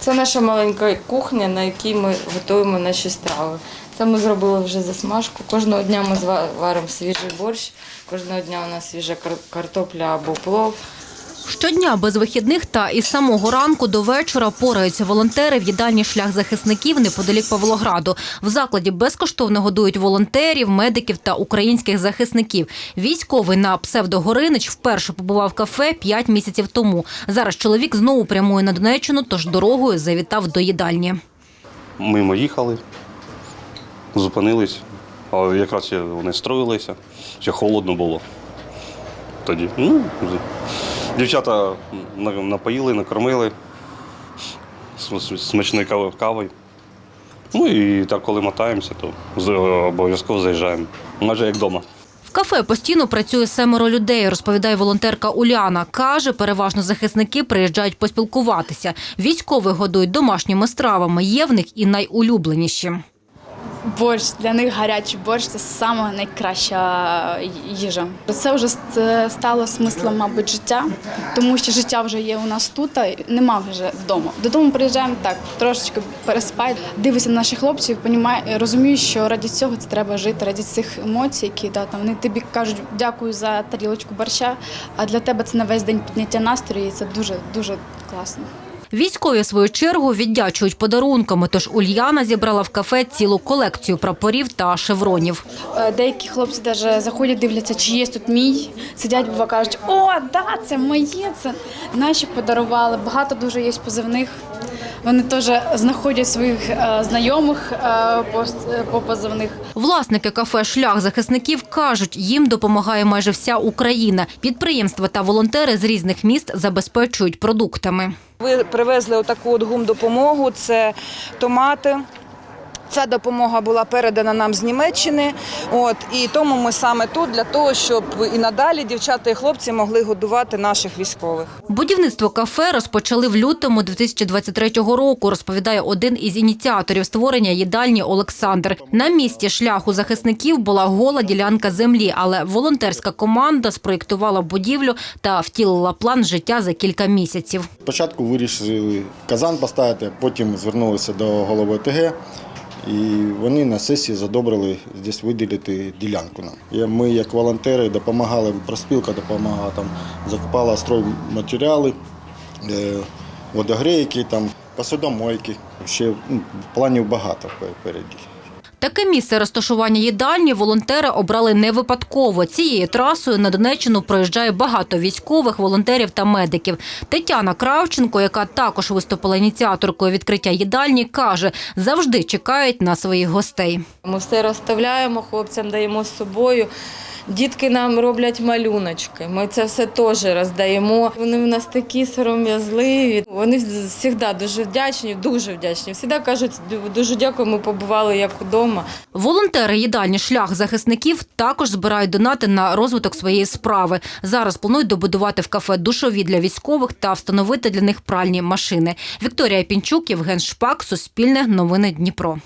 Це наша маленька кухня, на якій ми готуємо наші страви. Це ми зробили вже засмажку. Кожного дня ми варимо свіжий борщ, кожного дня у нас свіжа картопля або плов. Щодня без вихідних та із самого ранку до вечора пораються волонтери в їдальні шлях захисників неподалік Павлограду. В закладі безкоштовно годують волонтерів, медиків та українських захисників. Військовий на псевдогоринич вперше побував в кафе 5 місяців тому. Зараз чоловік знову прямує на Донеччину, тож дорогою завітав до їдальні. Мимо їхали, зупинились, а якраз вони строїлися, ще холодно було. Тоді. Ну, дівчата напоїли, накормили смачною кавою. Ну і так, коли мотаємося, то обов'язково заїжджаємо. Майже як вдома. В кафе постійно працює семеро людей, розповідає волонтерка Уляна. Каже, переважно захисники приїжджають поспілкуватися. Військових годують домашніми стравами. Є в них і найулюбленіші. Борщ для них гарячий борщ це саме найкраща їжа. Це вже стало смислом, мабуть, життя, тому що життя вже є у нас тут, а нема вже вдома. Додому приїжджаємо так, трошечки переспати, дивишся на наших хлопців, розумію, що раді цього це треба жити, раді цих емоцій, які да, там вони тобі кажуть дякую за тарілочку борща. А для тебе це на весь день підняття настрою, і це дуже дуже класно. Військові, в свою чергу, віддячують подарунками, тож Ульяна зібрала в кафе цілу колекцію прапорів та шевронів. Е, Деякі хлопці навіть заходять, дивляться, чи є тут мій. Сидять, бува кажуть, о, да, це моє, це наші подарували. Багато дуже є позивних. Вони теж знаходять своїх е, знайомих е, по, по позивних. Власники кафе Шлях захисників кажуть, їм допомагає майже вся Україна. Підприємства та волонтери з різних міст забезпечують продуктами. Ви привезли отаку от гумдопомогу. Це томати. Ця допомога була передана нам з Німеччини. От і тому ми саме тут для того, щоб і надалі дівчата і хлопці могли годувати наших військових. Будівництво кафе розпочали в лютому 2023 року, розповідає один із ініціаторів створення їдальні Олександр. На місці шляху захисників була гола ділянка землі, але волонтерська команда спроєктувала будівлю та втілила план життя за кілька місяців. Спочатку вирішили казан поставити, потім звернулися до голови ОТГ. І вони на сесії задобрили здесь виділити ділянку нам. Ми, як волонтери, допомагали, проспілка допомагала, там, закупала стройматеріали, е, водогрейки, там, посудомойки. Ще ну, планів багато впереді. Таке місце розташування їдальні волонтери обрали не випадково. Цією трасою на Донеччину проїжджає багато військових, волонтерів та медиків. Тетяна Кравченко, яка також виступила ініціаторкою відкриття їдальні, каже, завжди чекають на своїх гостей. Ми все розставляємо, хлопцям даємо з собою. Дітки нам роблять малюночки. Ми це все теж роздаємо. Вони в нас такі сором'язливі. Вони завжди дуже вдячні, дуже вдячні. Всі кажуть, дуже дякую, ми побували як вдома. Волонтери їдальні шлях захисників також збирають донати на розвиток своєї справи. Зараз планують добудувати в кафе душові для військових та встановити для них пральні машини. Вікторія Пінчук, Євген Шпак, Суспільне, Новини Дніпро.